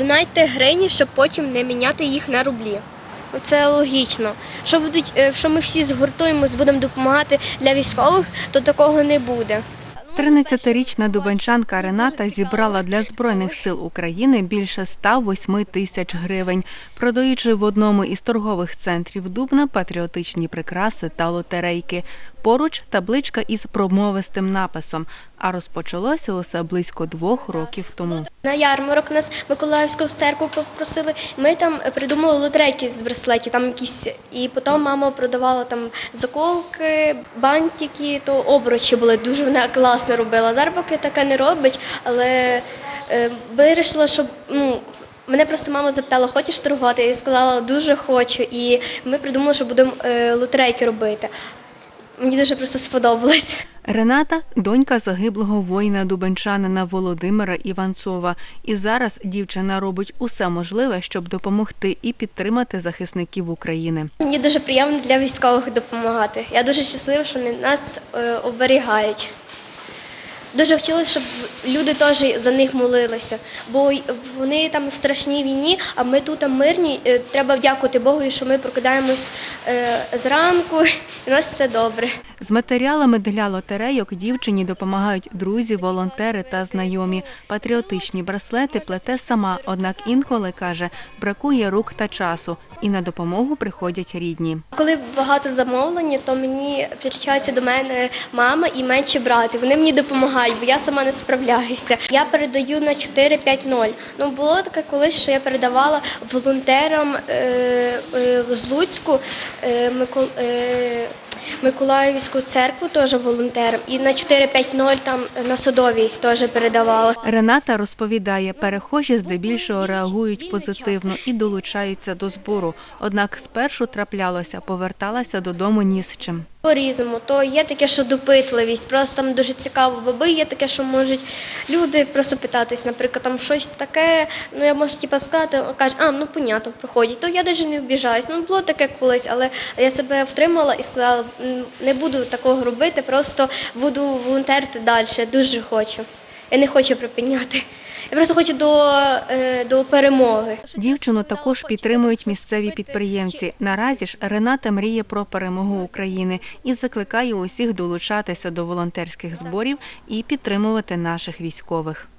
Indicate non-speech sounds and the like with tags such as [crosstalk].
донайте гривні, щоб потім не міняти їх на рублі. Це логічно. Що будуть, е, що ми всі згуртуємось, будемо допомагати для військових, то такого не буде. 13-річна дубенчанка Рената зібрала для Збройних сил України більше 108 тисяч гривень, продаючи в одному із торгових центрів Дубна патріотичні прикраси та лотерейки. Поруч табличка із промовистим написом. А розпочалося усе близько двох років тому. На ярмарок нас Миколаївську церкву попросили. Ми там придумали лотерейки з браслетів, там якісь, і потім мама продавала там заколки, бантики, то обручі були. Дуже вона класно робила. Зараз поки таке не робить, але е, вирішила, щоб ну. Мене просто мама запитала, хочеш торгувати? Я сказала, дуже хочу. І ми придумали, що будемо е, лотерейки робити. Мені дуже просто сподобалось. Рената донька загиблого воїна дубенчанина Володимира Іванцова. І зараз дівчина робить усе можливе, щоб допомогти і підтримати захисників України. Мені дуже приємно для військових допомагати. Я дуже щаслива, що вони нас е, оберігають. Дуже хотіла, щоб люди теж за них молилися, бо вони там страшній війні, а ми тут мирні. Е, Треба вдякувати Богу, що ми прокидаємось е, зранку, [laughs] і у нас все добре. З матеріалами для лотерейок дівчині допомагають друзі, волонтери та знайомі. Патріотичні браслети плете сама, однак інколи каже, бракує рук та часу, і на допомогу приходять рідні. Коли багато замовлення, то мені підключається до мене мама і менші брати. Вони мені допомагають, бо я сама не справляюся. Я передаю на 4-5-0. Ну було таке колись, що я передавала волонтерам е, е, з Луцьку е, Микол, е, Миколаївську церкву, теж волонтерам. І на 4-5-0 там на Садовій теж передавала. Рената розповідає, перехожі здебільшого реагують позитивно і долучаються до збору. Однак спершу траплялося, поверталася додому ні з чим. По-різному, то є таке, що допитливість, просто там дуже цікаво, баби є таке, що можуть люди просто питатись, наприклад, там щось таке, ну я можу типу, сказати, кажуть, а ну понятно, проходять. То я навіть не обіжаюсь. Ну було таке колись, але я себе втримала і сказала, «М, не буду такого робити, просто буду волонтерити далі. Дуже хочу. Я не хочу припиняти. Я просто хочу до, е, до перемоги. Дівчину також підтримують місцеві підприємці. Наразі ж Рената мріє про перемогу України і закликає усіх долучатися до волонтерських зборів і підтримувати наших військових.